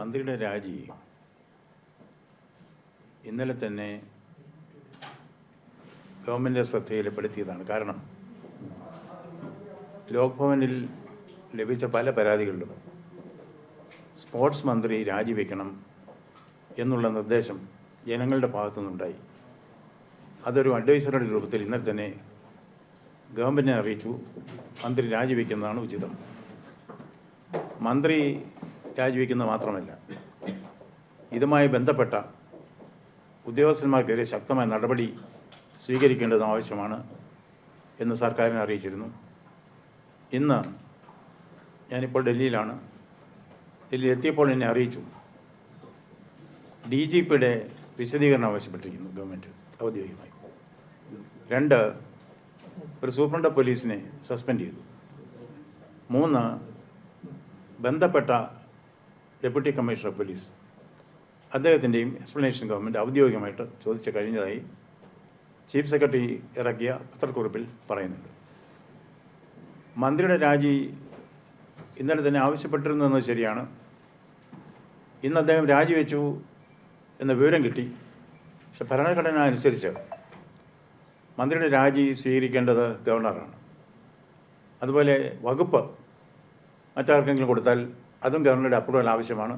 മന്ത്രിയുടെ രാജി ഇന്നലെ തന്നെ ഗവൺമെന്റ് ശ്രദ്ധയിൽപ്പെടുത്തിയതാണ്. കാരണം ലോക്ഭവനിൽ ലഭിച്ച പല പരാതികളിലും സ്പോർട്സ് മന്ത്രി രാജിവെക്കണം എന്നുള്ള നിർദ്ദേശം ജനങ്ങളുടെ ഭാഗത്തുനിന്നുണ്ടായി. അതൊരു അഡ്വൈസറുടെ രൂപത്തിൽ ഇന്നലെ തന്നെ ഗവൺമെന്റിനെ അറിയിച്ചു. മന്ത്രി രാജിവെക്കുന്നതാണ് ഉചിതം. മന്ത്രി രാജിവെക്കുന്നത് മാത്രമല്ല ഇതുമായി ബന്ധപ്പെട്ട ഉദ്യോഗസ്ഥന്മാർക്കെതിരെ ശക്തമായ നടപടി സ്വീകരിക്കേണ്ടത് ആവശ്യമാണ് എന്ന് സർക്കാരിനെ അറിയിച്ചിരുന്നു. ഇന്ന് ഞാനിപ്പോൾ ഡൽഹിയിലാണ്. ഡൽഹിയിൽ എത്തിയപ്പോൾ എന്നെ അറിയിച്ചു. ഡി ജി പിയുടെ വിശദീകരണം ആവശ്യപ്പെട്ടിരിക്കുന്നു ഗവൺമെന്റ് ഔദ്യോഗികമായി. രണ്ട് ഒരു സൂപ്രണ്ട് പോലീസിനെ സസ്പെൻഡ് ചെയ്തു. മൂന്ന് ബന്ധപ്പെട്ട ഡെപ്യൂട്ടി കമ്മീഷണർ ഓഫ് പോലീസ് അദ്ദേഹത്തിന്റെയും എക്സ്പ്ലനേഷൻ ഗവൺമെന്റ് ഔദ്യോഗികമായിട്ട് ചോദിച്ച കഴിഞ്ഞതായി ചീഫ് സെക്രട്ടറി ഇറക്കിയ പത്രക്കുറിപ്പിൽ പറയുന്നുണ്ട്. മന്ത്രിയുടെ രാജി ഇന്നലെ തന്നെ ആവശ്യപ്പെട്ടിരുന്നു എന്നത് ശരിയാണ്. ഇന്ന് അദ്ദേഹം രാജിവെച്ചു എന്ന വിവരം കിട്ടി. പക്ഷെ ഭരണഘടന അനുസരിച്ച് മന്ത്രിയുടെ രാജി സ്വീകരിക്കേണ്ടത് ഗവർണറാണ്. അതുപോലെ വകുപ്പ് മറ്റാർക്കെങ്കിലും കൊടുത്താൽ അതും ഗവർണറുടെ അപ്രൂവൽ ആവശ്യമാണ്.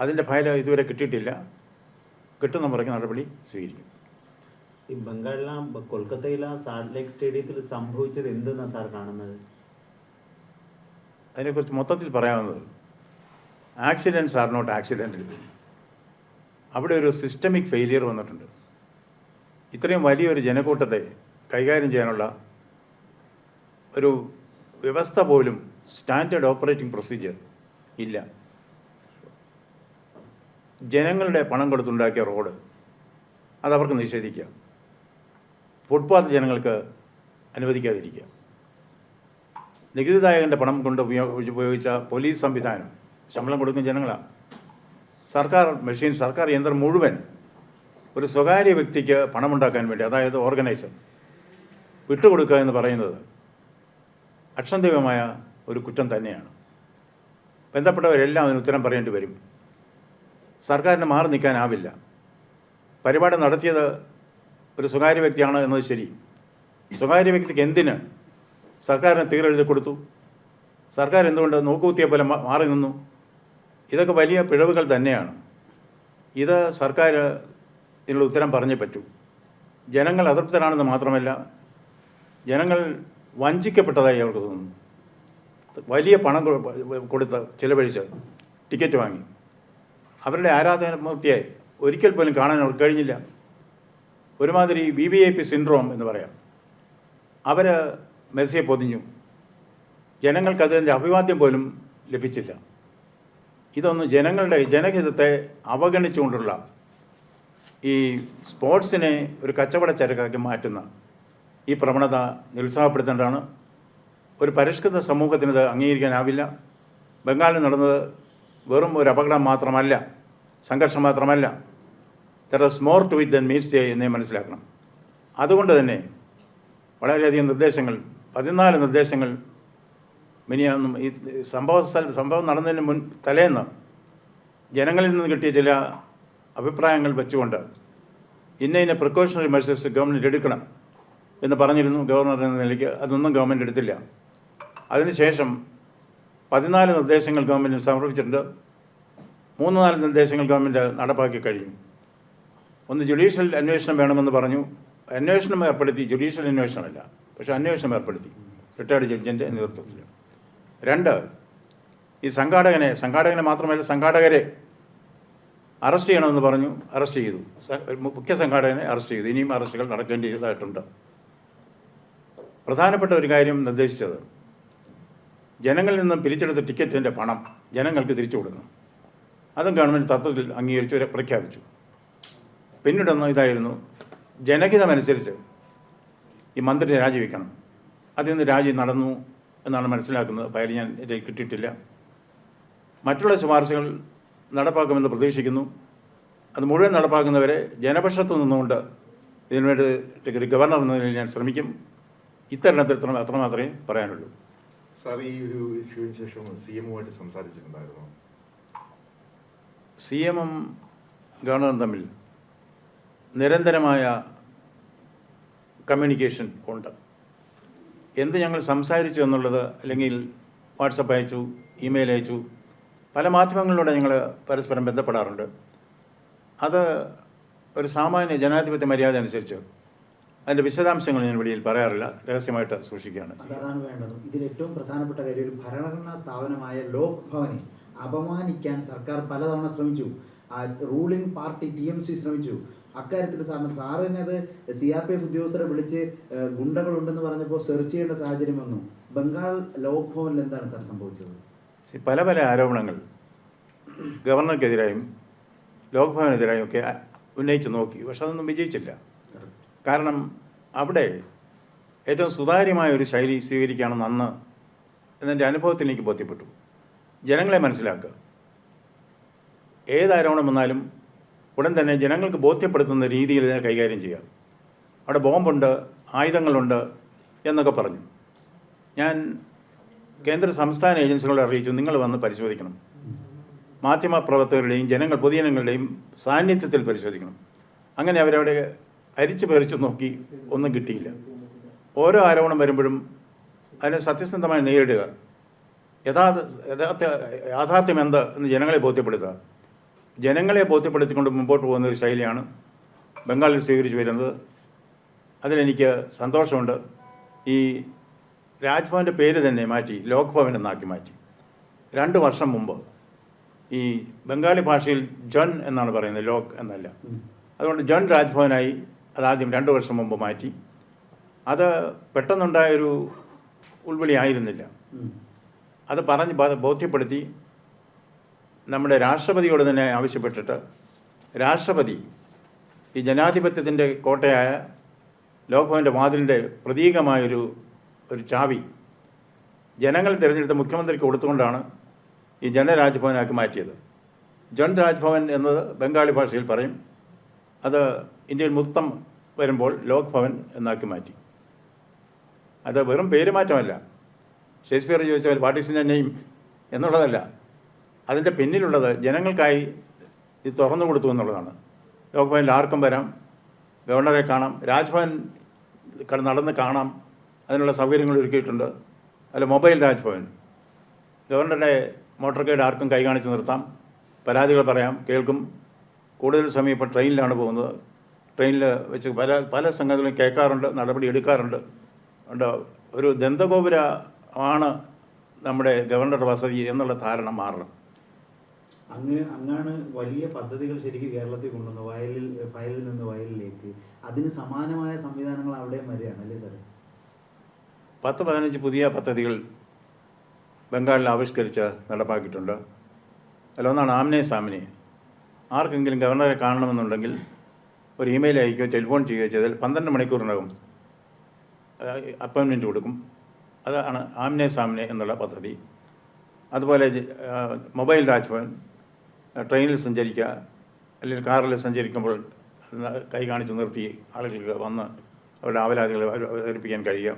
അതിന്റെ ഫയൽ ഇതുവരെ കിട്ടിയിട്ടില്ല. കിട്ടുന്ന മുറയ്ക്ക് നടപടി സ്വീകരിക്കും. ഈ ബംഗാളിലെ കൊൽക്കത്തയിലെ സാൾട്ട് ലേക്ക് സ്റ്റേഡിയത്തിൽ സംഭവിച്ചത് എന്തെന്നാണ് സാർ കാണുന്നത്? അതിനെക്കുറിച്ച് മൊത്തത്തിൽ പറയാവുന്നത് ആക്സിഡന്റ്സ് ആർ നോട്ട് ആക്സിഡന്റൽ അവിടെ ഒരു സിസ്റ്റമിക് ഫെയിലിയർ വന്നിട്ടുണ്ട്. ഇത്രയും വലിയൊരു ജനക്കൂട്ടത്തെ കൈകാര്യം ചെയ്യാനുള്ള ഒരു വ്യവസ്ഥ പോലും സ്റ്റാൻഡേർഡ് ഓപ്പറേറ്റിംഗ് പ്രൊസീജിയർ ഇല്ല. ജനങ്ങളുടെ പണം കൊടുത്തുണ്ടാക്കിയ റോഡ് അതവർക്ക് നിഷേധിക്കുക ഫുട്പാത്ത് ജനങ്ങൾക്ക് അനുവദിക്കാതിരിക്കുക നികുതിദായകന്റെ പണം കൊണ്ട് ഉപയോഗിച്ച് ഉപയോഗിച്ച പോലീസ് സംവിധാനം ശമ്പളം കൊടുക്കുന്ന ജനങ്ങളാണ് സർക്കാർ മെഷീൻ സർക്കാർ യന്ത്രം മുഴുവൻ ഒരു സ്വകാര്യ വ്യക്തിക്ക് പണമുണ്ടാക്കാൻ വേണ്ടി അതായത് ഓർഗനൈസർ വിട്ടുകൊടുക്കുക എന്ന് പറയുന്നത് അക്ഷന്തവ്യമായ ഒരു കുറ്റം തന്നെയാണ്. ബന്ധപ്പെട്ടവരെല്ലാം അതിന് ഉത്തരം പറയേണ്ടി വരും. സർക്കാരിന് മാറി നിൽക്കാനാവില്ല. പരിപാടി നടത്തിയത് ഒരു സ്വകാര്യ വ്യക്തിയാണ് എന്നത് ശരി. സ്വകാര്യ വ്യക്തിക്ക് എന്തിന് സർക്കാരിന് തീരെഴുതി കൊടുത്തു? സർക്കാർ എന്തുകൊണ്ട് നോക്കുകുത്തിയ പോലെ മാറി നിന്നു? ഇതൊക്കെ വലിയ പിഴവുകൾ തന്നെയാണ്. ഇത് സർക്കാർ ഇതിനുള്ള ഉത്തരം പറഞ്ഞേ പറ്റൂ. ജനങ്ങൾ അതൃപ്തരാണെന്ന് മാത്രമല്ല ജനങ്ങൾ വഞ്ചിക്കപ്പെട്ടതായി അവർക്ക് തോന്നുന്നു. വലിയ പണം കൊടുത്ത് ചിലവഴിച്ച് ടിക്കറ്റ് വാങ്ങി. അവരുടെ ആരാധനമൂർത്തിയായി. ഒരിക്കൽ പോലും കാണാൻ അവർക്ക് കഴിഞ്ഞില്ല. ഒരുമാതിരി V V I P syndrome എന്ന് പറയാം. അവർ മെസ്സിയെ പൊതിഞ്ഞു. ജനങ്ങൾക്ക് അതിന്റെ അഭിവാദ്യം പോലും ലഭിച്ചില്ല. ഇതൊന്നും ജനങ്ങളുടെ ജനഹിതത്തെ അവഗണിച്ചുകൊണ്ടുള്ള ഈ സ്പോർട്സിനെ ഒരു കച്ചവട ചരക്കാക്കി മാറ്റുന്ന ഈ പ്രവണത നിരുത്സാഹപ്പെടുത്തേണ്ടതാണ്. ഒരു പരിഷ്കൃത സമൂഹത്തിനത് അംഗീകരിക്കാനാവില്ല. ബംഗാളിൽ നടന്നത് വെറും ഒരു അപകടം മാത്രമല്ല സംഘർഷം മാത്രമല്ല. There more to it than means meets എന്നേ മനസ്സിലാക്കണം. അതുകൊണ്ട് തന്നെ വളരെയധികം നിർദ്ദേശങ്ങൾ പതിനാല് നിർദ്ദേശങ്ങൾ മിനിയൊന്നും ഈ സംഭവ സംഭവം നടന്നതിന് മുൻ തലേന്ന് ജനങ്ങളിൽ നിന്ന് കിട്ടിയ ചില അഭിപ്രായങ്ങൾ വെച്ചുകൊണ്ട് ഇന്ന ഇന്ന പ്രിക്കോഷണറി മെഷേഴ്സ് ഗവൺമെന്റ് എടുക്കണം എന്ന് പറഞ്ഞിരുന്നു. ഗവർണർ എന്ന നിലയ്ക്ക് അതൊന്നും ഗവൺമെന്റ് എടുത്തില്ല. അതിനുശേഷം പതിനാല് നിർദ്ദേശങ്ങൾ ഗവൺമെന്റ് സമർപ്പിച്ചിട്ടുണ്ട്. മൂന്ന് നാല് നിർദ്ദേശങ്ങൾ ഗവൺമെന്റ് നടപ്പാക്കി കഴിഞ്ഞു. ഒന്ന് ജുഡീഷ്യൽ അന്വേഷണം വേണമെന്ന് പറഞ്ഞു. അന്വേഷണം ഏർപ്പെടുത്തി. ജുഡീഷ്യൽ അന്വേഷണമല്ല പക്ഷേ അന്വേഷണം ഏർപ്പെടുത്തി. റിട്ടയർഡ് ജഡ്ജിന്റെ നേതൃത്വത്തിൽ. രണ്ട് ഈ സംഘാടകനെ സംഘാടകനെ മാത്രമല്ല സംഘാടകരെ അറസ്റ്റ് ചെയ്യണമെന്ന് പറഞ്ഞു. അറസ്റ്റ് ചെയ്തു. മുഖ്യ സംഘാടകനെ അറസ്റ്റ് ചെയ്തു. ഇനിയും അറസ്റ്റുകൾ നടക്കേണ്ടതായിട്ടുണ്ട്. പ്രധാനപ്പെട്ട ഒരു കാര്യം നിർദ്ദേശിച്ചത് ജനങ്ങളിൽ നിന്നും പിരിച്ചെടുത്ത ടിക്കറ്റിന്റെ പണം ജനങ്ങൾക്ക് തിരിച്ചു കൊടുക്കണം. അതും ഗവൺമെന്റ് തത്വത്തിൽ അംഗീകരിച്ചു പ്രഖ്യാപിച്ചു. പിന്നീടൊന്നും ഇതായിരുന്നു ജനഹിതമനുസരിച്ച് ഈ മന്ത്രി രാജിവെക്കണം. അതിൽ നിന്ന് രാജി നടന്നു എന്നാണ് മനസ്സിലാക്കുന്നത്. ഫയൽ ഞാൻ കിട്ടിയിട്ടില്ല. മറ്റുള്ള ശുപാർശകൾ നടപ്പാക്കുമെന്ന് പ്രതീക്ഷിക്കുന്നു. അത് മുഴുവൻ നടപ്പാക്കുന്നവരെ ജനപക്ഷത്ത് നിന്നുകൊണ്ട് ഇതിനുവേണ്ടി ഗവർണർ എന്ന നിലയിൽ ഞാൻ ശ്രമിക്കും. ഇത്തരണത്തിൽ അത്ര അത്രമാത്രമേ പറയാനുള്ളൂ. സാർ ഈ ഒരു ഇഷ്യൂവിന് ശേഷം സി എമ്മുമായിട്ട് സംസാരിച്ചിട്ടുണ്ടായിരുന്നു? സി എമ്മും ഗവർണറും തമ്മിൽ നിരന്തരമായ കമ്മ്യൂണിക്കേഷൻ ഉണ്ട്. എന്ത് ഞങ്ങൾ സംസാരിച്ചു എന്നുള്ളത് അല്ലെങ്കിൽ വാട്സപ്പ് അയച്ചു ഇമെയിൽ അയച്ചു പല മാധ്യമങ്ങളിലൂടെ ഞങ്ങൾ പരസ്പരം ബന്ധപ്പെടാറുണ്ട്. അത് ഒരു സാമാന്യ ജനാധിപത്യ മര്യാദ അനുസരിച്ച് അതിന്റെ വിശദാംശങ്ങൾ ഞാൻ വെളിയിൽ പറയാറില്ല. രഹസ്യമായിട്ട് സൂക്ഷിക്കുകയാണ്. അതാണ് വേണ്ടത്. ഇതിൽ ഏറ്റവും പ്രധാനപ്പെട്ട കാര്യം ഒരു ഭരണഘടനാ സ്ഥാപനമായ ലോക് ഭവനെ അപമാനിക്കാൻ സർക്കാർ പലതവണ ശ്രമിച്ചു. Ruling party T M C ശ്രമിച്ചു. അക്കാര്യത്തിൽ സാറിന് സാറിന് അത് സി ആർ പി എഫ് ഉദ്യോഗസ്ഥരെ വിളിച്ച് ഗുണ്ടകളുണ്ടെന്ന് പറഞ്ഞപ്പോൾ സെർച്ച് ചെയ്യേണ്ട സാഹചര്യം വന്നു. ബംഗാൾ ലോക് ഭവനിൽ എന്താണ് സാർ സംഭവിച്ചത്? പല പല ആരോപണങ്ങൾ ഗവർണർക്കെതിരായും ലോക്ഭവനെതിരായും ഒക്കെ ഉന്നയിച്ച് നോക്കി. പക്ഷെ അതൊന്നും വിജയിച്ചില്ല. കാരണം അവിടെ ഏറ്റവും സുതാര്യമായ ഒരു ശൈലി സ്വീകരിക്കുകയാണെന്ന് അന്ന് എന്നെന്റെ അനുഭവത്തിൽ എനിക്ക് ബോധ്യപ്പെട്ടു. ജനങ്ങളെ മനസ്സിലാക്കുക. ഏതാരോണം വന്നാലും ഉടൻ തന്നെ ജനങ്ങൾക്ക് ബോധ്യപ്പെടുത്തുന്ന രീതിയിൽ ഇതിനെ കൈകാര്യം ചെയ്യുക. അവിടെ ബോംബുണ്ട് ആയുധങ്ങളുണ്ട് എന്നൊക്കെ പറഞ്ഞു. ഞാൻ കേന്ദ്ര സംസ്ഥാന ഏജൻസികളോട് അറിയിച്ചു നിങ്ങൾ വന്ന് പരിശോധിക്കണം. മാധ്യമ പ്രവർത്തകരുടെയും ജനങ്ങൾ പൊതുജനങ്ങളുടെയും സാന്നിധ്യത്തിൽ പരിശോധിക്കണം. അങ്ങനെ അവരവിടെ അരിച്ചു പറിച്ചു നോക്കി ഒന്നും കിട്ടിയില്ല. ഓരോ ആരോപണം വരുമ്പോഴും അതിനെ സത്യസന്ധമായി നേരിടുക. യഥാർത്ഥ യഥാർത്ഥ യാഥാർത്ഥ്യം എന്ത് എന്ന് ജനങ്ങളെ ബോധ്യപ്പെടുത്തുക. ജനങ്ങളെ ബോധ്യപ്പെടുത്തിക്കൊണ്ട് മുമ്പോട്ട് പോകുന്ന ഒരു ശൈലിയാണ് ബംഗാളിൽ സ്വീകരിച്ചു വരുന്നത്. അതിലെനിക്ക് സന്തോഷമുണ്ട്. ഈ രാജ്ഭവന്റെ പേര് തന്നെ മാറ്റി ലോക്ഭവൻ എന്നാക്കി മാറ്റി. രണ്ട് വർഷം മുമ്പ് ഈ ബംഗാളി ഭാഷയിൽ ജൻ എന്നാണ് പറയുന്നത് ലോക് എന്നല്ല. അതുകൊണ്ട് ജൻ രാജ്ഭവനായി അതാദ്യം രണ്ട് വർഷം മുമ്പ് മാറ്റി. അത് പെട്ടെന്നുണ്ടായൊരു ഉൾവിളി ആയിരുന്നില്ല. അത് പറഞ്ഞ് ബോധ്യപ്പെടുത്തി നമ്മുടെ രാഷ്ട്രപതിയോട് തന്നെ ആവശ്യപ്പെട്ടിട്ട് രാഷ്ട്രപതി ഈ ജനാധിപത്യത്തിന്റെ കോട്ടയായ ലോക്ഭവന്റെ വാതിലിന്റെ പ്രതീകമായൊരു ഒരു ചാവി ജനങ്ങൾ തിരഞ്ഞെടുത്ത മുഖ്യമന്ത്രിക്ക് കൊടുത്തുകൊണ്ടാണ് ഈ ജനരാജ്ഭവനാക്കി മാറ്റിയത്. ജൻ രാജ്ഭവൻ എന്നത് ബംഗാളി ഭാഷയിൽ പറയും. അത് ഇന്ത്യയിൽ മൊത്തം വരുമ്പോൾ ലോക് ഭവൻ എന്നാക്കി മാറ്റി. അത് വെറും പേരുമാറ്റമല്ല ഷേക്സ്പിയർ ചോദിച്ചാൽ വാട്ട് ഇൻ നെയിം എന്നുള്ളതല്ല. അതിന്റെ പിന്നിലുള്ളത് ജനങ്ങൾക്കായി ഇത് തുറന്നു കൊടുത്തു എന്നുള്ളതാണ്. ലോക്ഭവനിൽ ആർക്കും വരാം. ഗവർണറെ കാണാം. രാജ്ഭവൻ നടന്ന് കാണാം. അതിനുള്ള സൗകര്യങ്ങൾ ഒരുക്കിയിട്ടുണ്ട്. അല്ല മൊബൈൽ രാജ്ഭവൻ. ഗവർണറുടെ മോട്ടോർ ഗൈഡ് ആർക്കും കൈ കാണിച്ച് നിർത്താം. പരാതികൾ പറയാം കേൾക്കും. കൂടുതൽ സമയം ഇപ്പോൾ ട്രെയിനിലാണ് പോകുന്നത്. ട്രെയിനിൽ വെച്ച് പല പല സംഗതികളും കേൾക്കാറുണ്ട് നടപടി എടുക്കാറുണ്ട്. ഉണ്ട്. ഒരു ദന്തഗോപുര ആണ് നമ്മുടെ ഗവർണറുടെ വസതി എന്നുള്ള ധാരണ മാറണം. അങ്ങ് അങ്ങാണ് വലിയ പദ്ധതികൾ ശരിക്കും കേരളത്തിൽ കൊണ്ടുവന്നത്. വയലിൽ ഫയലിൽ നിന്ന് വയലിലേക്ക്. അതിന് സമാനമായ സംവിധാനങ്ങൾ അവിടെയും വരികയാണ് അല്ലേ സാറേ? പത്ത് പതിനഞ്ച് പുതിയ പദ്ധതികൾ ബംഗാളിൽ ആവിഷ്കരിച്ച് നടപ്പാക്കിയിട്ടുണ്ട്. അതിലൊന്നാണ് ആംനെ സാമിനെ ആർക്കെങ്കിലും ഗവർണറെ കാണണമെന്നുണ്ടെങ്കിൽ ഒരു ഇമെയിൽ അയക്കുകയോ ടെലിഫോൺ ചെയ്യുകയോ ചെയ്താൽ പന്ത്രണ്ട് മണിക്കൂറിനകം അപ്പോയിൻമെന്റ് കൊടുക്കും. അതാണ് ആംനെ സാമിനെ എന്നുള്ള പദ്ധതി. അതുപോലെ മൊബൈൽ രാജ്ഭവൻ ട്രെയിനിൽ സഞ്ചരിക്കുക അല്ലെങ്കിൽ കാറിൽ സഞ്ചരിക്കുമ്പോൾ കൈ കാണിച്ച് നിർത്തി ആളുകൾക്ക് വന്ന് അവരുടെ ആവലാതികൾ അവ- അവതരിപ്പിക്കാൻ കഴിയുക.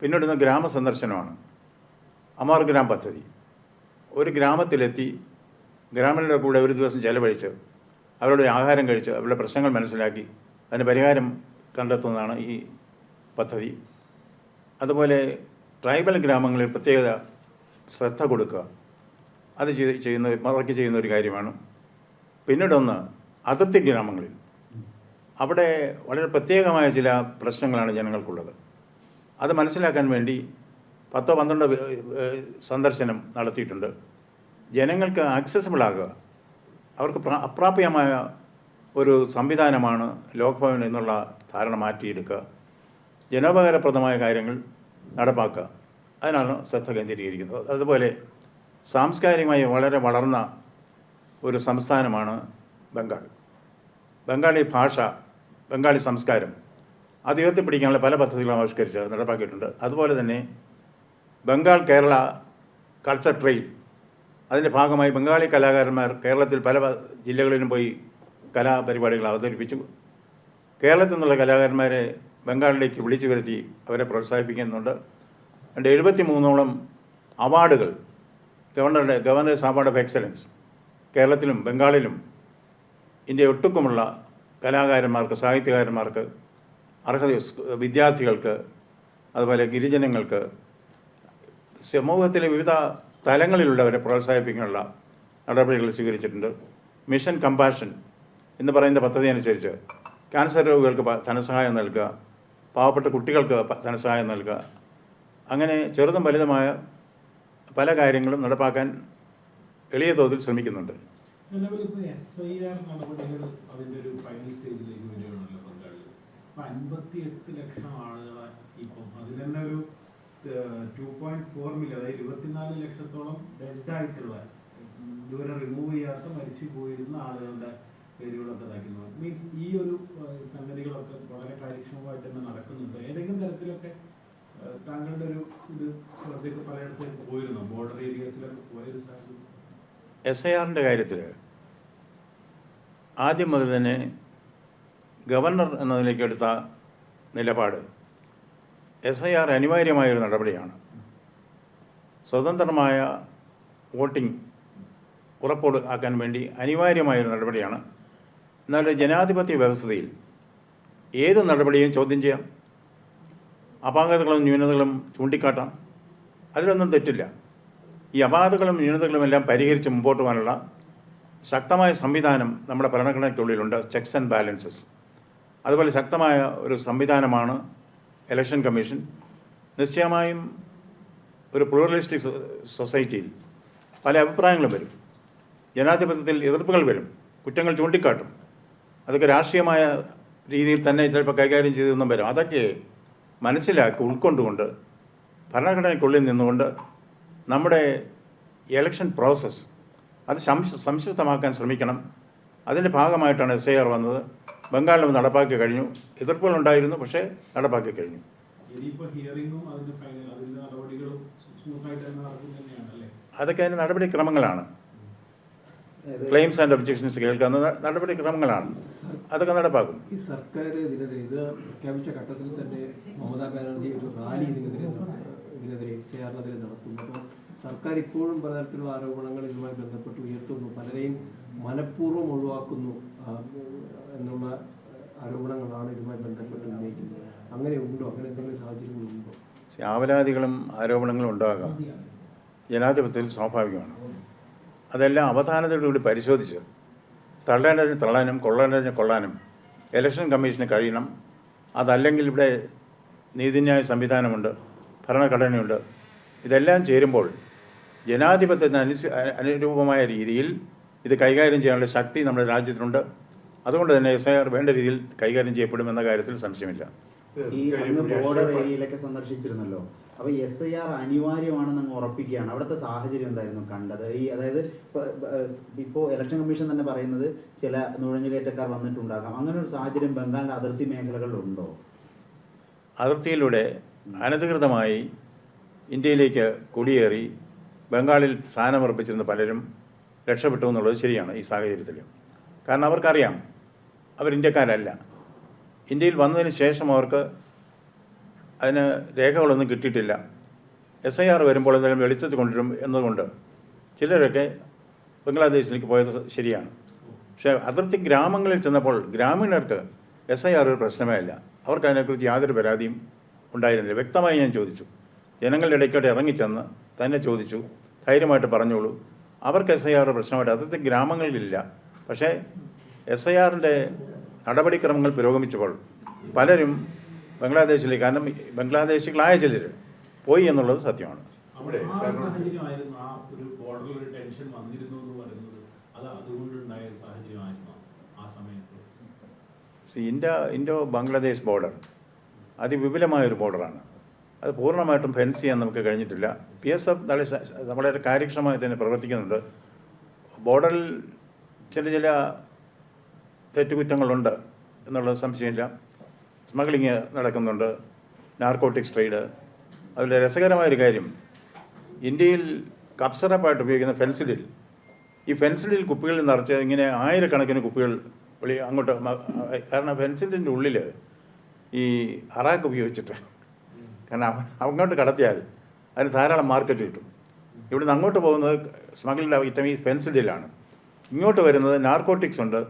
പിന്നീടുന്ന ഗ്രാമ സന്ദർശനമാണ്. അമർ ഗ്രാം പദ്ധതി. ഒരു ഗ്രാമത്തിലെത്തി ഗ്രാമീണരുടെ കൂടെ ഒരു ദിവസം ചെലവഴിച്ച് അവരുടെ ആഹാരം കഴിച്ച് അവരുടെ പ്രശ്നങ്ങൾ മനസ്സിലാക്കി അതിന് പരിഹാരം കണ്ടെത്തുന്നതാണ് ഈ പദ്ധതി. അതുപോലെ ട്രൈബൽ ഗ്രാമങ്ങളിൽ പ്രത്യേകത ശ്രദ്ധ കൊടുക്കുക. അത് ചെയ്യുന്ന മറക്കി ചെയ്യുന്ന ഒരു കാര്യമാണ്. പിന്നീടൊന്ന് അതിർത്തി ഗ്രാമങ്ങളിൽ. അവിടെ വളരെ പ്രത്യേകമായ ചില പ്രശ്നങ്ങളാണ് ജനങ്ങൾക്കുള്ളത്. അത് മനസ്സിലാക്കാൻ വേണ്ടി പത്തോ പന്ത്രണ്ടോ സന്ദർശനം നടത്തിയിട്ടുണ്ട്. ജനങ്ങൾക്ക് ആക്സസിബിൾ ആകുക. അവർക്ക് അപ്രാപ്യമായ ഒരു സംവിധാനമാണ് ലോക്ഭവൻ എന്നുള്ള ധാരണ മാറ്റിയെടുക്കുക. ജനോപകാരപ്രദമായ കാര്യങ്ങൾ നടപ്പാക്കുക. അതിനാണ് ശ്രദ്ധ കേന്ദ്രീകരിക്കുന്നത്. അതുപോലെ സാംസ്കാരികമായി വളരെ വളർന്ന ഒരു സംസ്ഥാനമാണ് ബംഗാൾ ബംഗാളി ഭാഷ ബംഗാളി സംസ്കാരം അത് ഉയർത്തിപ്പിടിക്കാനുള്ള പല പദ്ധതികളും ആവിഷ്കരിച്ച് നടപ്പാക്കിയിട്ടുണ്ട്. അതുപോലെ തന്നെ ബംഗാൾ കേരള കൾച്ചർ ട്രെയിൽ അതിന്റെ ഭാഗമായി ബംഗാളി കലാകാരന്മാർ കേരളത്തിൽ പല ജില്ലകളിലും പോയി കലാപരിപാടികൾ അവതരിപ്പിച്ചു. കേരളത്തിൽ നിന്നുള്ള കലാകാരന്മാരെ ബംഗാളിലേക്ക് വിളിച്ചു വരുത്തി അവരെ പ്രോത്സാഹിപ്പിക്കുന്നുണ്ട്. രണ്ട് എഴുപത്തി മൂന്നോളം അവാർഡുകൾ ഗവർണറുടെ ഗവർണേഴ്സ് അവാർഡ് ഓഫ് എക്സലൻസ് കേരളത്തിലും ബംഗാളിലും ഇന്ത്യ ഒട്ടുക്കുമുള്ള കലാകാരന്മാർക്ക് സാഹിത്യകാരന്മാർക്ക് അർഹത വിദ്യാർത്ഥികൾക്ക് അതുപോലെ ഗിരിജനങ്ങൾക്ക് സമൂഹത്തിലെ വിവിധ തലങ്ങളിലുള്ളവരെ പ്രോത്സാഹിപ്പിക്കാനുള്ള നടപടികൾ സ്വീകരിച്ചിട്ടുണ്ട്. മിഷൻ കമ്പാഷൻ എന്ന് പറയുന്ന പദ്ധതി അനുസരിച്ച് ക്യാൻസർ രോഗികൾക്ക് ധനസഹായം നൽകുക പാവപ്പെട്ട കുട്ടികൾക്ക് ധനസഹായം നൽകുക. അങ്ങനെ ചെറുതും വലുതുമായ പല കാര്യങ്ങളും നടപ്പാക്കാൻ എളിയ തോതിൽ ശ്രമിക്കുന്നുണ്ട്. ലക്ഷം ആളുകളെ ഒരു ടു പോയിന്റ് ഫോർ മില്യൺ അതായത് ഇരുപത്തിനാല് ലക്ഷത്തോളം ഡെഡ് ആയിട്ടുള്ള ഇതുവരെ റിമൂവ് ചെയ്യാത്ത മരിച്ചു പോയിരുന്ന ആളുകളുടെ പേരുകളൊക്കെ ഇതാക്കുന്നു മീൻസ് ഈ ഒരു സംഗതികളൊക്കെ വളരെ കാര്യക്ഷമമായിട്ട് തന്നെ നടക്കുന്നുണ്ട്. ഏതെങ്കിലും തരത്തിലൊക്കെ താങ്കളുടെ ഒരു ഇത് ശ്രദ്ധയ്ക്ക് പലയിടത്തേക്ക് പോയിരുന്നു? ബോർഡർ ഏരിയാസിലൊക്കെ പോയൊരു സാഹചര്യം? എസ് ഐ ആറിന്റെ കാര്യത്തിൽ ആദ്യം മുതൽ തന്നെ ഗവർണർ എന്ന നിലയ്ക്ക് എടുത്ത നിലപാട് എസ് ഐ ആർ അനിവാര്യമായൊരു നടപടിയാണ്. സ്വതന്ത്രമായ വോട്ടിംഗ് ഉറപ്പോട് ആക്കാൻ വേണ്ടി അനിവാര്യമായൊരു നടപടിയാണ്. എന്നാൽ ജനാധിപത്യ വ്യവസ്ഥയിൽ ഏത് നടപടിയും ചോദ്യം ചെയ്യാം. അപാകതകളും ന്യൂനതകളും ചൂണ്ടിക്കാട്ടാം. അതിലൊന്നും തെറ്റില്ല. ഈ അപാകതകളും ന്യൂനതകളും എല്ലാം പരിഹരിച്ച് മുമ്പോട്ട് പോകാനുള്ള ശക്തമായ സംവിധാനം നമ്മുടെ ഭരണഘടനയ്ക്കുള്ളിലുണ്ട്. ചെക്സ് ആൻഡ് ബാലൻസസ് അതുപോലെ ശക്തമായ ഒരു സംവിധാനമാണ് ഇലക്ഷൻ കമ്മീഷൻ നിശ്ചയമായും ഒരു പ്ലൂറലിസ്റ്റിക് സൊസൈറ്റിയിൽ പല അഭിപ്രായങ്ങളും വരും. ജനാധിപത്യത്തിൽ എതിർപ്പുകൾ വരും. കുറ്റങ്ങൾ ചൂണ്ടിക്കാട്ടും. അതൊക്കെ രാഷ്ട്രീയമായ രീതിയിൽ തന്നെ ചിലപ്പോൾ കൈകാര്യം ചെയ്തൊന്നും വരും. അതൊക്കെ മനസ്സിലാക്കി ഉൾക്കൊണ്ടുകൊണ്ട് ഭരണഘടനയ്ക്കുള്ളിൽ നിന്നുകൊണ്ട് നമ്മുടെ ഇലക്ഷൻ പ്രോസസ്സ് അത് സംശ സംശുദ്ധമാക്കാൻ ശ്രമിക്കണം. അതിന്റെ ഭാഗമായിട്ടാണ് എസ് ഐ ആർ വന്നത്. ബംഗാളിലും നടപ്പാക്കി കഴിഞ്ഞു. എതിർപ്പുകളുണ്ടായിരുന്നു പക്ഷേ നടപ്പാക്കി കഴിഞ്ഞു. അതൊക്കെ അതിന്റെ നടപടിക്രമങ്ങളാണ് ക്ലെയിംസ് ആൻഡ് ഒബ്ജെക്ഷൻസ് കേൾക്കുന്ന നടപടിക്രമങ്ങളാണ് അതൊക്കെ നടപ്പാക്കും. ഈ സർക്കാർ ഇതിനെതിരെ ഇത് പ്രഖ്യാപിച്ച ഘട്ടത്തിൽ തന്നെ മമതാ ബാനർജി ഒരു റാലി ഇതിനെതിരെ ഇതിനെതിരെ ആറിനെതിരെ നടത്തുന്നു. അപ്പോൾ സർക്കാർ ഇപ്പോഴും പലതരത്തിലുള്ള ആരോപണങ്ങൾ ഇതുമായി ബന്ധപ്പെട്ട് ഉയർത്തുന്നു. പലരെയും മനഃപൂർവം ഒഴിവാക്കുന്നു എന്നുള്ള ആരോപണങ്ങളാണ് ഇതുമായി ബന്ധപ്പെട്ട് ഉന്നയിക്കുന്നത്. അങ്ങനെ ഉണ്ടോ? അങ്ങനെ എന്തെങ്കിലും സാഹചര്യങ്ങളുണ്ടോ ആവലാതികളും ആരോപണങ്ങളും ഉണ്ടാകാം. ജനാധിപത്യത്തിൽ സ്വാഭാവികമാണ്. അതെല്ലാം അവധാനതയോടുകൂടി പരിശോധിച്ച് തള്ളേണ്ടതിന് തള്ളാനും കൊള്ളേണ്ടതിന് കൊള്ളാനും ഇലക്ഷൻ കമ്മീഷന് കഴിയണം. അതല്ലെങ്കിൽ ഇവിടെ നീതിന്യായ സംവിധാനമുണ്ട് ഭരണഘടനയുണ്ട്. ഇതെല്ലാം ചേരുമ്പോൾ ജനാധിപത്യത്തിന് അനുസ അനുരൂപമായ രീതിയിൽ ഇത് കൈകാര്യം ചെയ്യാനുള്ള ശക്തി നമ്മുടെ രാജ്യത്തിനുണ്ട്. അതുകൊണ്ട് തന്നെ എസ് ഐ ആർ വേണ്ട രീതിയിൽ കൈകാര്യം ചെയ്യപ്പെടുമെന്ന കാര്യത്തിൽ സംശയമില്ല. ഈ അങ്ങ് ബോർഡർ ഏരിയയിലൊക്കെ സന്ദർശിച്ചിരുന്നല്ലോ. അപ്പൊ എസ് ഐ ആർ അനിവാര്യമാണെന്ന് അങ്ങ് ഉറപ്പിക്കുകയാണ്. അവിടുത്തെ സാഹചര്യം എന്തായിരുന്നു കണ്ടത്? ഈ അതായത് ഇപ്പൊ- ഇപ്പോ ഇലക്ഷൻ കമ്മീഷൻ തന്നെ പറയുന്നത് ചില നുഴഞ്ഞുകയറ്റക്കാർ വന്നിട്ടുണ്ടാകാം. അങ്ങനെ ഒരു സാഹചര്യം ബംഗാളിന്റെ അതിർത്തി മേഖലകളിലുണ്ടോ അതിർത്തിയിലൂടെ അനധികൃതമായി ഇന്ത്യയിലേക്ക് കുടിയേറി ബംഗാളിൽ സ്ഥാനമർപ്പിച്ചിരുന്ന പലരും രക്ഷപ്പെട്ടു എന്നുള്ളത് ശരിയാണ് ഈ സാഹചര്യത്തിൽ. കാരണം അവർക്കറിയാം അവർ ഇന്ത്യക്കാരല്ല. ഇന്ത്യയിൽ വന്നതിന് ശേഷം അവർക്ക് അതിന് രേഖകളൊന്നും കിട്ടിയിട്ടില്ല. എസ് ഐ ആർ വരുമ്പോൾ എന്തെങ്കിലും വെളിച്ചത്ത് കൊണ്ടുവരും എന്നതുകൊണ്ട് ചിലരൊക്കെ ബംഗ്ലാദേശിലേക്ക് പോയത് ശരിയാണ്. പക്ഷേ അതിർത്തി ഗ്രാമങ്ങളിൽ ചെന്നപ്പോൾ ഗ്രാമീണർക്ക് എസ് ഐ ആർ ഒരു പ്രശ്നമേ അല്ല. അവർക്ക് അതിനെക്കുറിച്ച് യാതൊരു പരാതിയും ഉണ്ടായിരുന്നില്ല. വ്യക്തമായി ഞാൻ ചോദിച്ചു. ജനങ്ങളുടെ ഇടയ്ക്കോട്ട് ഇറങ്ങിച്ചെന്ന് തന്നെ ചോദിച്ചു. ധൈര്യമായിട്ട് പറഞ്ഞോളൂ. അവർക്ക് എസ് ഐ ആർ പ്രശ്നമായിട്ട് അതിർത്തി ഗ്രാമങ്ങളിലില്ല. പക്ഷേ എസ് ഐ ആറിന്റെ നടപടിക്രമങ്ങൾ പുരോഗമിച്ചപ്പോൾ പലരും ബംഗ്ലാദേശിലേക്ക് കാരണം ബംഗ്ലാദേശികളായ ചിലർ പോയി എന്നുള്ളത് സത്യമാണ്. സി ഇന്ത്യ ഇൻഡോ ബംഗ്ലാദേശ് ബോർഡർ അതിവിപുലമായൊരു ബോർഡറാണ് അത് പൂർണമായിട്ടും ഫെൻസ് ചെയ്യാൻ നമുക്ക് കഴിഞ്ഞിട്ടില്ല. പി എസ് എഫ് വളരെ കാര്യക്ഷമമായി തന്നെ പ്രവർത്തിക്കുന്നുണ്ട്. ബോർഡറിൽ ചില ചില തെറ്റുകുറ്റങ്ങളുണ്ട് എന്നുള്ളത് സംശയമില്ല. സ്മഗ്ലിങ് നടക്കുന്നുണ്ട്. Narcotics trade. അതിൽ രസകരമായൊരു കാര്യം ഇന്ത്യയിൽ കപ്സറപ്പായിട്ട് ഉപയോഗിക്കുന്ന ഫെൻസിഡിൽ ഈ ഫെൻസിഡിൽ കുപ്പികളിൽ നിറച്ച് ഇങ്ങനെ ആയിരക്കണക്കിന് കുപ്പികൾ വെളി അങ്ങോട്ട് കാരണം ഫെൻസിഡിന്റെ ഉള്ളിൽ ഈ അറാക്ക് ഉപയോഗിച്ചിട്ട് കാരണം അങ്ങോട്ട് കടത്തിയാൽ അതിന് ധാരാളം മാർക്കറ്റ് കിട്ടും. ഇവിടുന്ന് അങ്ങോട്ട് പോകുന്നത് സ്മഗ്ലിംഗ് ഐറ്റം ഈ ഫെൻസിഡിലാണ് ഇങ്ങോട്ട് വരുന്നത് നാർക്കോട്ടിക്സ് ഉണ്ട്.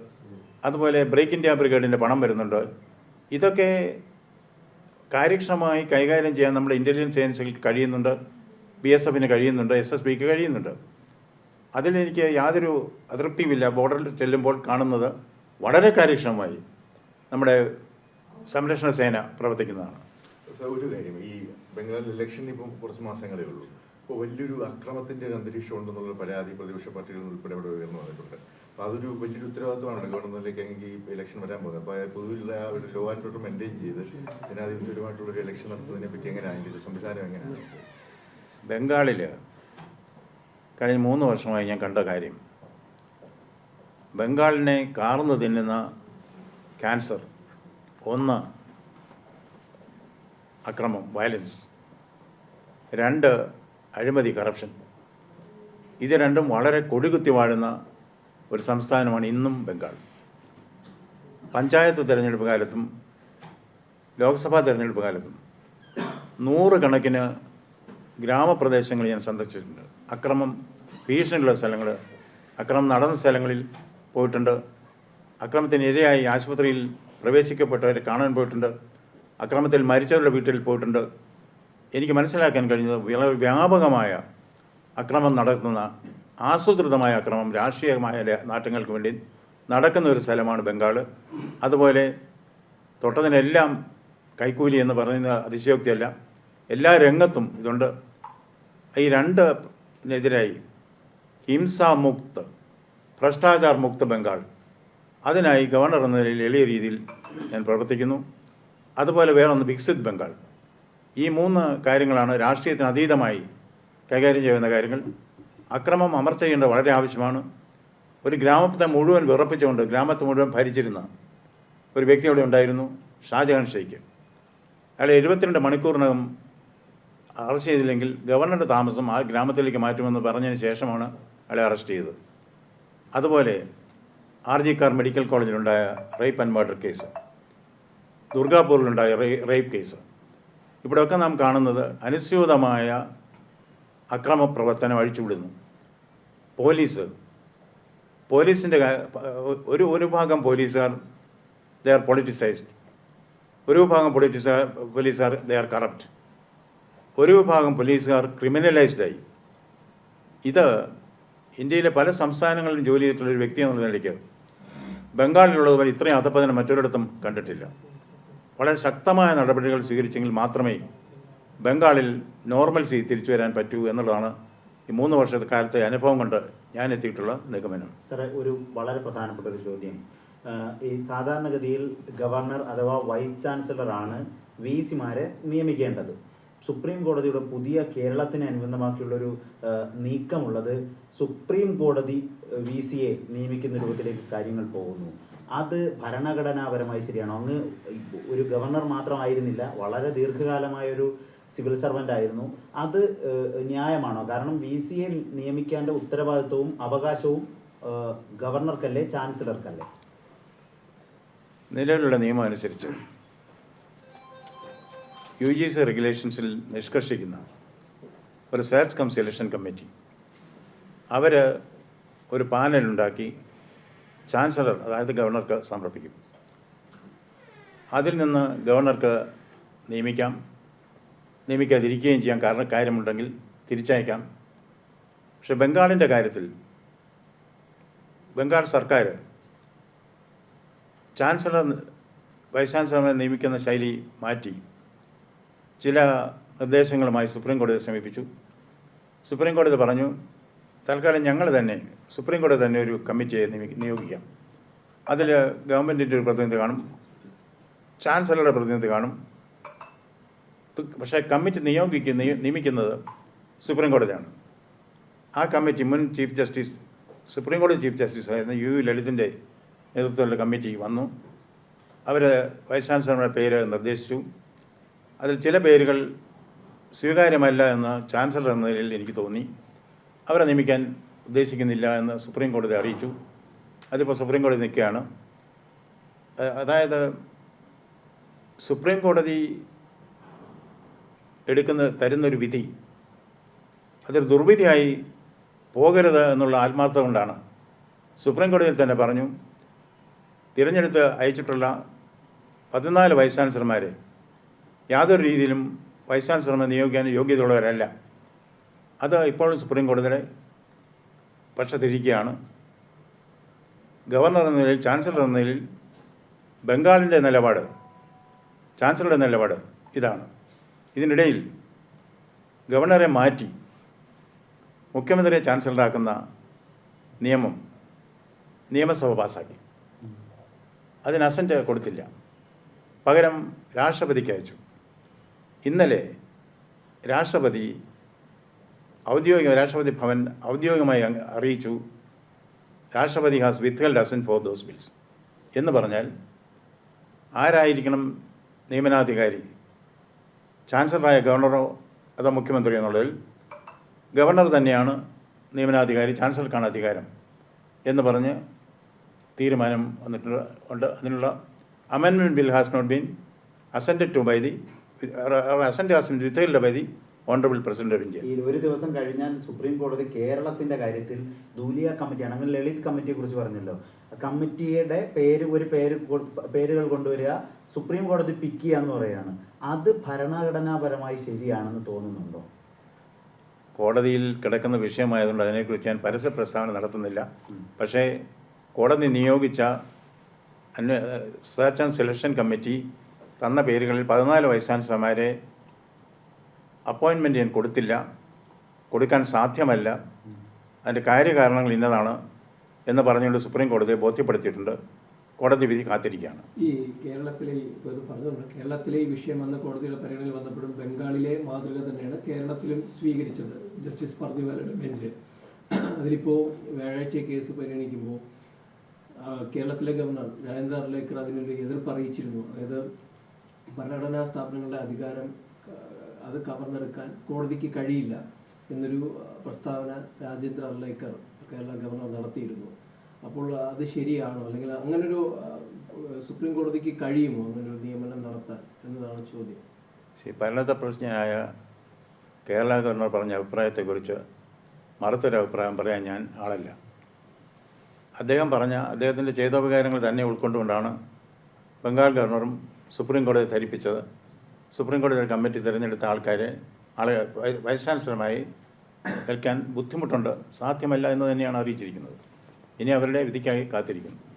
അതുപോലെ ബ്രേക്ക് ഇന്ത്യ ബ്രിഗേഡിന്റെ പണം വരുന്നുണ്ട്. ഇതൊക്കെ കാര്യക്ഷമമായി കൈകാര്യം ചെയ്യാൻ നമ്മുടെ ഇന്റലിജൻസ് ഏജൻസികൾക്ക് കഴിയുന്നുണ്ട്. ബി എസ് എഫിന് കഴിയുന്നുണ്ട്. എസ് എസ് ബിക്ക് കഴിയുന്നുണ്ട്. അതിലെനിക്ക് യാതൊരു അതൃപ്തിയുമില്ല ബോർഡറിൽ ചെല്ലുമ്പോൾ കാണുന്നത് വളരെ കാര്യക്ഷമമായി നമ്മുടെ സംരക്ഷണ സേന പ്രവർത്തിക്കുന്നതാണ്. ഒരു കാര്യം ഈ ബംഗാളിൽ ഇലക്ഷൻ ഇപ്പം കുറച്ച് മാസങ്ങളേ ഉള്ളൂ. ഇപ്പോൾ വലിയൊരു അക്രമത്തിന്റെ ഒരു അന്തരീക്ഷം ഉണ്ടെന്നുള്ള പരാതി പ്രതിപക്ഷ പാർട്ടികൾ ഉൾപ്പെടെ ഇവിടെ ഉയർന്നു വന്നിട്ടുണ്ട്. അപ്പോൾ അതൊരു വലിയൊരു ഉത്തരവാദിത്തമാണ് ഗവൺമെന്റിലേക്ക് ഈ ഇലക്ഷൻ വരാൻ പോകുന്നത്. അപ്പോൾ പൊതുവിലുള്ള ആ ഒരു ലോ ആൻഡ് ഓർഡർ മെയിന്റെയിൻ ചെയ്ത് ജനാധിപത്യപരമായിട്ടുള്ള ഒരു ഇലക്ഷൻ നടത്തുന്നതിനെ പറ്റി എങ്ങനെയാണ് അതിന്റെ സംവിധാനം എങ്ങനെയാണ്? ബംഗാളിൽ കഴിഞ്ഞ മൂന്ന് വർഷമായി ഞാൻ കണ്ട കാര്യം ബംഗാളിനെ കാർന്നു തിന്നുന്ന ക്യാൻസർ ഒന്ന് അക്രമം വയലൻസ് രണ്ട് അഴിമതി കറപ്ഷൻ ഇത് രണ്ടും വളരെ കൊടികുത്തി വാഴുന്ന ഒരു സംസ്ഥാനമാണ് ഇന്നും ബംഗാൾ. പഞ്ചായത്ത് തിരഞ്ഞെടുപ്പ് കാലത്തും ലോക്സഭാ തിരഞ്ഞെടുപ്പ് കാലത്തും നൂറുകണക്കിന് ഗ്രാമപ്രദേശങ്ങൾ ഞാൻ സന്ദർശിച്ചിട്ടുണ്ട്. അക്രമം ഭീഷണിയുള്ള സ്ഥലങ്ങൾ അക്രമം നടന്ന സ്ഥലങ്ങളിൽ പോയിട്ടുണ്ട്. അക്രമത്തിനിരയായി ആശുപത്രിയിൽ പ്രവേശിക്കപ്പെട്ടവരെ കാണാൻ പോയിട്ടുണ്ട്. അക്രമത്തിൽ മരിച്ചവരുടെ വീട്ടിൽ പോയിട്ടുണ്ട്. എനിക്ക് മനസ്സിലാക്കാൻ കഴിഞ്ഞത് വളരെ വ്യാപകമായ അക്രമം നടത്തുന്ന ആസൂത്രിതമായ അക്രമം രാഷ്ട്രീയമായ നാട്ടങ്ങൾക്ക് വേണ്ടി നടക്കുന്ന ഒരു സ്ഥലമാണ് ബംഗാൾ അതുപോലെ തൊട്ടതിനെല്ലാം കൈക്കൂലി എന്ന് പറയുന്ന അതിശയോക്തിയല്ല. എല്ലാ രംഗത്തും ഇതുണ്ട്. ഈ രണ്ടിനെതിരായി ഹിംസാമുക്ത് ഭ്രഷ്ടാചാർ മുക്ത ബംഗാൾ. അതിനായി ഗവർണർ എന്ന നിലയിൽ എളിയ രീതിയിൽ ഞാൻ പ്രവർത്തിക്കുന്നു. അതുപോലെ വേറൊന്ന് വികസിത് ബംഗാൾ. ഈ മൂന്ന് കാര്യങ്ങളാണ് രാഷ്ട്രീയത്തിന് അതീതമായി കൈകാര്യം ചെയ്യുന്ന കാര്യങ്ങൾ. അക്രമം അമർച്ച ചെയ്യേണ്ടത് വളരെ ആവശ്യമാണ്. ഒരു ഗ്രാമത്തെ മുഴുവൻ വിറപ്പിച്ചുകൊണ്ട് ഗ്രാമത്തെ മുഴുവൻ ഭരിച്ചിരുന്ന ഒരു വ്യക്തി അവിടെ ഉണ്ടായിരുന്നു ഷാജഹാൻ ഷെയ്ക്ക് അയാൾ എഴുപത്തിരണ്ട് മണിക്കൂറിനകം അറസ്റ്റ് ചെയ്തില്ലെങ്കിൽ ഗവർണറുടെ താമസം ആ ഗ്രാമത്തിലേക്ക് മാറ്റുമെന്ന് പറഞ്ഞതിന് ശേഷമാണ് അയാളെ അറസ്റ്റ് ചെയ്തത്. അതുപോലെ ആർ ജി കാർ മെഡിക്കൽ കോളേജിലുണ്ടായ റേപ്പ് ആൻഡ് മർഡർ കേസ്. ദുർഗാപൂരിലുണ്ടായ റേ- റേപ്പ് കേസ്. ഇവിടെയൊക്കെ നാം കാണുന്നത് അനുസ്യൂതമായ അക്രമ പ്രവർത്തനം അഴിച്ചുവിടുന്നു. പോലീസ്. പോലീസിന്റെ ഒരു ഒരു ഭാഗം പോലീസുകാർ ദേ ആർ പൊളിറ്റിസൈസ്ഡ് ഒരു വിഭാഗം പൊളിറ്റിസാർ പോലീസുകാർ ദേ ആർ കറപ്റ്റ് ഒരു വിഭാഗം പോലീസുകാർ ക്രിമിനലൈസ്ഡായി ഇത് ഇന്ത്യയിലെ പല സംസ്ഥാനങ്ങളിലും ജോലി ചെയ്തിട്ടുള്ള ഒരു വ്യക്തി എന്നുള്ള നിലയ്ക്ക് ബംഗാളിലുള്ളതുപോലെ ഇത്രയും അധപ്പതനം മറ്റൊരിടത്തും കണ്ടിട്ടില്ല. വളരെ ശക്തമായ നടപടികൾ സ്വീകരിച്ചെങ്കിൽ മാത്രമേ ബംഗാളിൽ നോർമൽസി തിരിച്ചു വരാൻ പറ്റൂ എന്നുള്ളതാണ് ഈ മൂന്ന് വർഷത്തെ കാലത്തെ അനുഭവം കൊണ്ട് ഞാൻ എത്തിയിട്ടുള്ള നിഗമനം. സാറേ ഒരു വളരെ പ്രധാനപ്പെട്ട ഒരു ചോദ്യം. ഈ സാധാരണഗതിയിൽ ഗവർണർ അഥവാ വൈസ് ചാൻസലറാണ് വി സിമാരെ നിയമിക്കേണ്ടത്. സുപ്രീം കോടതിയുടെ പുതിയ കേരളത്തിന് അനുബന്ധമാക്കിയുള്ളൊരു നീക്കമുള്ളത് സുപ്രീം കോടതി വി സിയെ നിയമിക്കുന്ന രൂപത്തിലേക്ക് കാര്യങ്ങൾ പോകുന്നു. അത് ഭരണഘടനാപരമായി ശരിയാണോ. അങ്ങ് ഒരു ഗവർണർ മാത്രമായിരുന്നില്ല വളരെ ദീർഘകാലമായൊരു സിവിൽ സർവന്റ് ആയിരുന്നു അത് ന്യായമാണോ? കാരണം വി സിയെ നിയമിക്കാന്റെ ഉത്തരവാദിത്വവും അവകാശവും ഗവർണർക്കല്ലേ ചാൻസലർക്കല്ലേ? നിലവിലുള്ള നിയമം അനുസരിച്ച് യു ജി സി റെഗുലേഷൻസിൽ നിഷ്കർഷിക്കുന്ന ഒരു സെർച്ച് കം സെലക്ഷൻ കമ്മിറ്റി അവർ ഒരു പാനൽ ഉണ്ടാക്കി ചാൻസലർ അതായത് ഗവർണർക്ക് സമർപ്പിക്കും. അതിൽ നിന്ന് ഗവർണർക്ക് നിയമിക്കാം. നിയമിക്കാതിരിക്കുകയും ചെയ്യാം. കാരണം കാര്യമുണ്ടെങ്കിൽ തിരിച്ചയക്കാം. പക്ഷെ ബംഗാളിന്റെ കാര്യത്തിൽ ബംഗാൾ സർക്കാർ ചാൻസലർ വൈസ് ചാൻസലറെ നിയമിക്കുന്ന ശൈലി മാറ്റി. ചില നിർദ്ദേശങ്ങളുമായി സുപ്രീം കോടതിയെ സമീപിച്ചു. സുപ്രീം കോടതി പറഞ്ഞു തൽക്കാലം ഞങ്ങൾ തന്നെ സുപ്രീം കോടതി തന്നെ ഒരു കമ്മിറ്റിയെ നിയോഗിക്കാം. അതിൽ ഗവൺമെന്റിന്റെ ഒരു പ്രതിനിധി കാണും. ചാൻസലറുടെ പ്രതിനിധി കാണും. പക്ഷേ കമ്മിറ്റി നിയോഗിക്കുന്ന നിയമിക്കുന്നത് സുപ്രീം കോടതിയാണ് ആ കമ്മിറ്റി മുൻ ചീഫ് ജസ്റ്റിസ് സുപ്രീം കോടതി ചീഫ് ജസ്റ്റിസ് ആയിരുന്ന യു ലളിതിന്റെ നേതൃത്വത്തിലുള്ള കമ്മിറ്റി വന്നു. അവർ വൈസ് ചാൻസലറുടെ പേര് നിർദ്ദേശിച്ചു. അതിൽ ചില പേരുകൾ സ്വീകാര്യമല്ല എന്ന് ചാൻസലർ എന്ന നിലയിൽ എനിക്ക് തോന്നി. അവരെ നിയമിക്കാൻ ഉദ്ദേശിക്കുന്നില്ല എന്ന് സുപ്രീം കോടതി അറിയിച്ചു. അതിപ്പോൾ സുപ്രീം കോടതി നിൽക്കുകയാണ്. അതായത് സുപ്രീം കോടതി എടുക്കുന്ന തരുന്നൊരു വിധി അതൊരു ദുർവിധിയായി പോകരുത് എന്നുള്ള ആത്മാർത്ഥ കൊണ്ടാണ് സുപ്രീം കോടതിയിൽ തന്നെ പറഞ്ഞു തിരഞ്ഞെടുത്ത് അയച്ചിട്ടുള്ള പതിനാല് വൈസ് ചാൻസലർമാരെ യാതൊരു രീതിയിലും വൈസ് ചാൻസലർമാരെ നിയോഗിക്കാൻ യോഗ്യതയുള്ളവരല്ല. അത് ഇപ്പോഴും സുപ്രീം കോടതിയുടെ പക്ഷത്തിരിക്കുകയാണ്. ഗവർണർ എന്ന നിലയിൽ ചാൻസലർ എന്ന നിലയിൽ ബംഗാളിന്റെ നിലപാട് ചാൻസലറുടെ നിലപാട് ഇതാണ്. ഇതിനിടയിൽ ഗവർണറെ മാറ്റി മുഖ്യമന്ത്രിയെ ചാൻസലറാക്കുന്ന നിയമം നിയമസഭ പാസാക്കി അതിന് അസന്റ് കൊടുത്തില്ല. പകരം രാഷ്ട്രപതിക്ക് അയച്ചു. ഇന്നലെ രാഷ്ട്രപതി ഔദ്യോഗിക രാഷ്ട്രപതി ഭവൻ ഔദ്യോഗികമായി അറിയിച്ചു. രാഷ്ട്രപതി has withheld assent for those bills. എന്ന് പറഞ്ഞാൽ ആരായിരിക്കണം നിയമനാധികാരി? ചാൻസലറായ ഗവർണറോ അതോ മുഖ്യമന്ത്രി എന്നുള്ളതിൽ ഗവർണർ തന്നെയാണ് നിയമനാധികാരി ചാൻസലർക്കാണ് അധികാരം എന്ന് പറഞ്ഞ് തീരുമാനം വന്നിട്ടുള്ള ഉണ്ട്. അതിനുള്ള അമെൻമെന്റ് bill has not been assented to by the assent has been with by the honourable president of India ഈ ഒരു ദിവസം കഴിഞ്ഞാൽ സുപ്രീം കോടതി കേരളത്തിന്റെ കാര്യത്തിൽ ദൂലിയ കമ്മിറ്റി അങ്ങനെ ലളിത് കമ്മിറ്റിയെ കുറിച്ച് പറഞ്ഞല്ലോ. കമ്മിറ്റിയുടെ പേര് ഒരു പേര് പേരുകൾ കൊണ്ടുവരിക സുപ്രീം കോടതി പിക്ക് ചെയ്യാന്ന് പറയാണ് പറയുകയാണ്. അത് ഭരണഘടനാപരമായി ശരിയാണെന്ന് തോന്നുന്നുണ്ടോ? കോടതിയിൽ കിടക്കുന്ന വിഷയമായതുകൊണ്ട് അതിനെക്കുറിച്ച് ഞാൻ പരസ്യ പ്രസ്താവന നടത്തുന്നില്ല. പക്ഷേ കോടതി നിയോഗിച്ച അന്വേ സെർച്ച് ആൻഡ് സെലക്ഷൻ കമ്മിറ്റി തന്ന പേരുകളിൽ പതിനാല് വയസ്സാൻസമാരെ അപ്പോയിൻമെന്റ് ഞാൻ കൊടുത്തില്ല. കൊടുക്കാൻ സാധ്യമല്ല. അതിന്റെ കാര്യകാരണങ്ങൾ ഇന്നതാണ് എന്ന് പറഞ്ഞുകൊണ്ട് സുപ്രീം കോടതിയെ ബോധ്യപ്പെടുത്തിയിട്ടുണ്ട്. കോടതി വിധി കാത്തിരിക്കുകയാണ്. ഈ കേരളത്തിലെ ഇപ്പോൾ കേരളത്തിലെ ഈ വിഷയം വന്ന കോടതിയുടെ പരിഗണനയിൽ വന്നപ്പോഴും ബംഗാളിലെ മാതൃക തന്നെയാണ് കേരളത്തിലും സ്വീകരിച്ചത്. ജസ്റ്റിസ് പർദിവാലയുടെ ബെഞ്ച്. അതിലിപ്പോൾ വ്യാഴാഴ്ച കേസ് പരിഗണിക്കുമ്പോൾ കേരളത്തിലെ ഗവർണർ രാജേന്ദ്ര അർലേക്കർ അതിനൊരു എതിർപ്പ് അറിയിച്ചിരുന്നു. അതായത് ഭരണഘടനാ സ്ഥാപനങ്ങളുടെ അധികാരം അത് കവർന്നെടുക്കാൻ കോടതിക്ക് കഴിയില്ല എന്നൊരു പ്രസ്താവന രാജേന്ദ്ര അർലേക്കർ കേരള ഗവർണർ നടത്തിയിരുന്നു. അപ്പോൾ അത് ശരിയാണോ? അല്ലെങ്കിൽ അങ്ങനൊരു സുപ്രീം കോടതിക്ക് കഴിയുമോ അങ്ങനൊരു നിയമനം നടത്താൻ എന്നതാണ് ചോദ്യം. ശ്രീ പരിണതപ്രജ്ഞനായ കേരള ഗവർണർ പറഞ്ഞ അഭിപ്രായത്തെക്കുറിച്ച് മറുത്തൊരു അഭിപ്രായം പറയാൻ ഞാൻ ആളല്ല. അദ്ദേഹം പറഞ്ഞ അദ്ദേഹത്തിന്റെ ചെയ്തോപകാരങ്ങൾ തന്നെ ഉൾക്കൊണ്ടുകൊണ്ടാണ് ബംഗാൾ ഗവർണറും സുപ്രീം കോടതി ധരിപ്പിച്ചത്. സുപ്രീം കോടതി കമ്മിറ്റി തിരഞ്ഞെടുത്ത ആൾക്കാരെ ആളെ വൈസ് ചാൻസലറുമായി ഏൽക്കാൻ ബുദ്ധിമുട്ടുണ്ട്. സാധ്യമല്ല എന്ന് തന്നെയാണ് അറിയിച്ചിരിക്കുന്നത്. ഇനി അവരുടെ വിധിക്കായി കാത്തിരിക്കുന്നു.